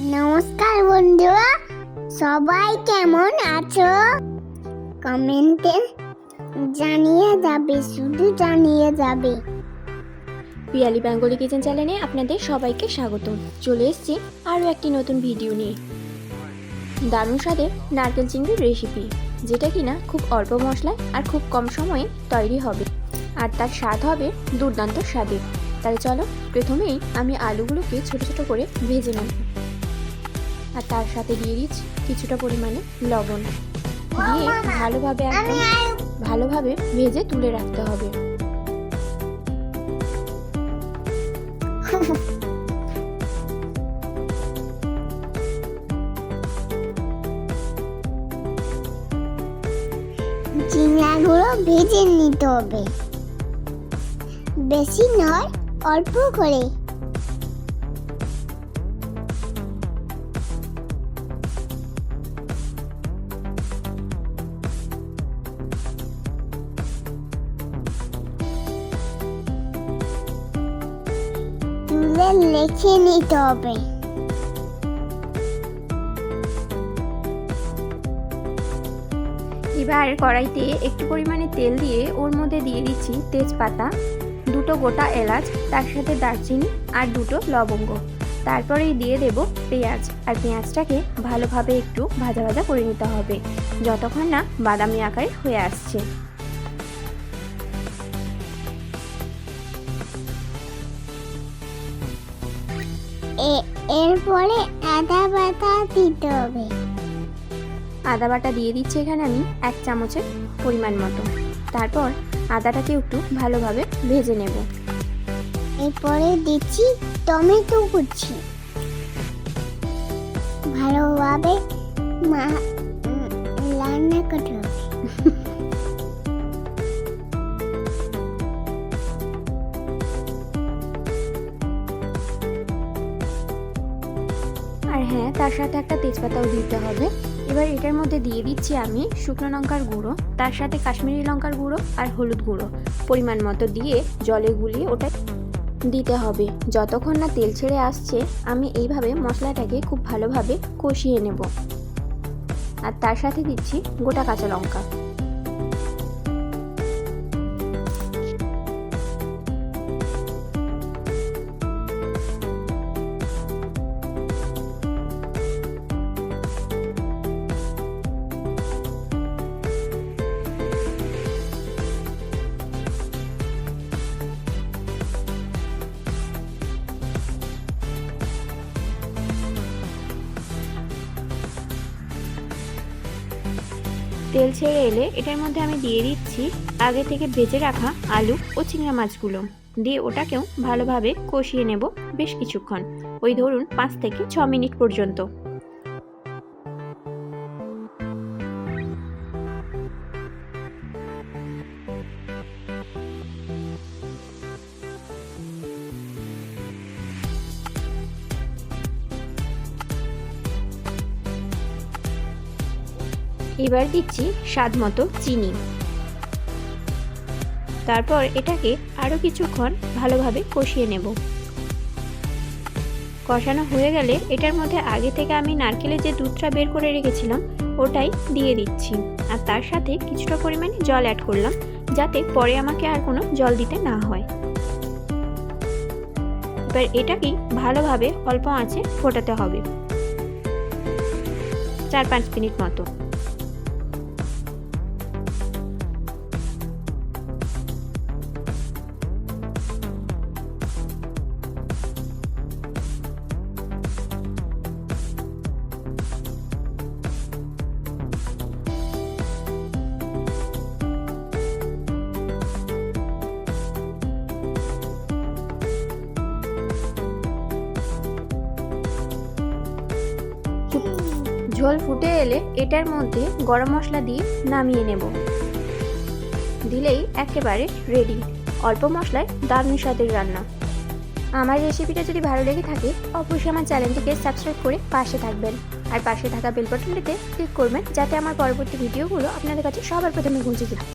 নমস্কার বন্ধুরা সবাই কেমন আছো? কমেন্টে জানিয়ে যাবে, শুধু জানিয়ে যাবে। পিয়ালি বেঙ্গলি কিচেন চ্যানেলে আপনাদের সবাইকে স্বাগত চলে এসেছি আরও একটি নতুন ভিডিও নিয়ে। দারুণ স্বাদের নারকেল চিংড়ির রেসিপি যেটা কিনা খুব অল্প মশলায় আর খুব কম সময়ে তৈরি হবে। আর তার স্বাদ হবে দুর্দান্ত স্বাদের। তাহলে চলো, প্রথমেই আমি আলুগুলোকে ছোট ছোট করে ভেজে নেব। আর তার সাথে দিয়ে দিচ্ছি কিছুটা পরিমাণে লবণ। দিয়ে ভালোভাবে একদম ভালোভাবে ভেজে তুলে রাখতে হবে। চিংড়াগুলো ভেজে নিতে হবে। বেশি নয়, অল্প করে। লেখে নিতে হবে। এবার কড়াইতে একটু পরিমাণে তেল দিয়ে ওর মধ্যে দিয়ে দিচ্ছি তেজপাতা, দুটো গোটা এলাচ, তার সাথে দারচিনি আর দুটো লবঙ্গ। তারপরেই দিয়ে দেব পেঁয়াজ। আর পেঁয়াজটাকে ভালোভাবে একটু ভাজা ভাজা করে নিতে হবে, যতক্ষণ না বাদামি আকারে হয়ে আসছে। এরপরে আদা বাটা দিতে হবে। আদা বাটা দিয়ে দিচ্ছি এখানে আমি এক চামচের পরিমাণ মতো। তারপর আদাটাকে একটু ভালোভাবে ভেজে নেব। এরপরে দিচ্ছি টমেটো কুচি। ভালোভাবে মা রান্না করতে হ্যাঁ তার সাথে একটা তেজপাতাও দিতে হবে। এবার এটার মধ্যে দিয়ে দিচ্ছি আমি শুকনো লঙ্কার গুঁড়ো, তার সাথে কাশ্মীরি লঙ্কার গুঁড়ো আর হলুদ গুঁড়ো। পরিমাণ মতো দিয়ে জলে গুলিয়ে ওটা দিতে হবে। যতক্ষণ না তেল ছেড়ে আসছে, আমি এইভাবে মশলাটাকে খুব ভালোভাবে কষিয়ে নেব। আর তার সাথে দিচ্ছি গোটা কাঁচা লঙ্কা। তেল ছেড়ে এলে এটার মধ্যে আমি দিয়ে দিচ্ছি আগে থেকে ভেজে রাখা আলু ও চিংড়া মাছগুলো। দিয়ে ওটাকেও ভালোভাবে কষিয়ে নেব বেশ কিছুক্ষণ। ওই ধরুন পাঁচ থেকে ছ মিনিট পর্যন্ত। এবার দিচ্ছি স্বাদ মতো চিনি। তারপর এটাকে আরও কিছুক্ষণ ভালোভাবে কষিয়ে নেব। কষানো হয়ে গেলে এটার মধ্যে আগে থেকে আমি নারকেলের যে দুধটা বের করে রেখেছিলাম, ওটাই দিয়ে দিচ্ছি। আর তার সাথে কিছুটা পরিমাণে জল অ্যাড করলাম, যাতে পরে আমাকে আর কোনো জল দিতে না হয়। এবার এটাকেই ভালোভাবে অল্প আঁচে ফোটাতে হবে। চার পাঁচ মিনিট মতো। ঝোল ফুটে এলে এটার মধ্যে গরম মশলা দিয়ে নামিয়ে নেব। দিলেই একেবারে রেডি অল্প মশলায় দারুণ স্বাদের রান্না। আমার রেসিপিটা যদি ভালো লেগে থাকে, অবশ্যই আমার চ্যানেলটিকে সাবস্ক্রাইব করে পাশে থাকবেন। আর পাশে থাকা বেল বাটনটিতে ক্লিক করবেন, যাতে আমার পরবর্তী ভিডিওগুলো আপনাদের কাছে সবার প্রথমে পৌঁছে যায়।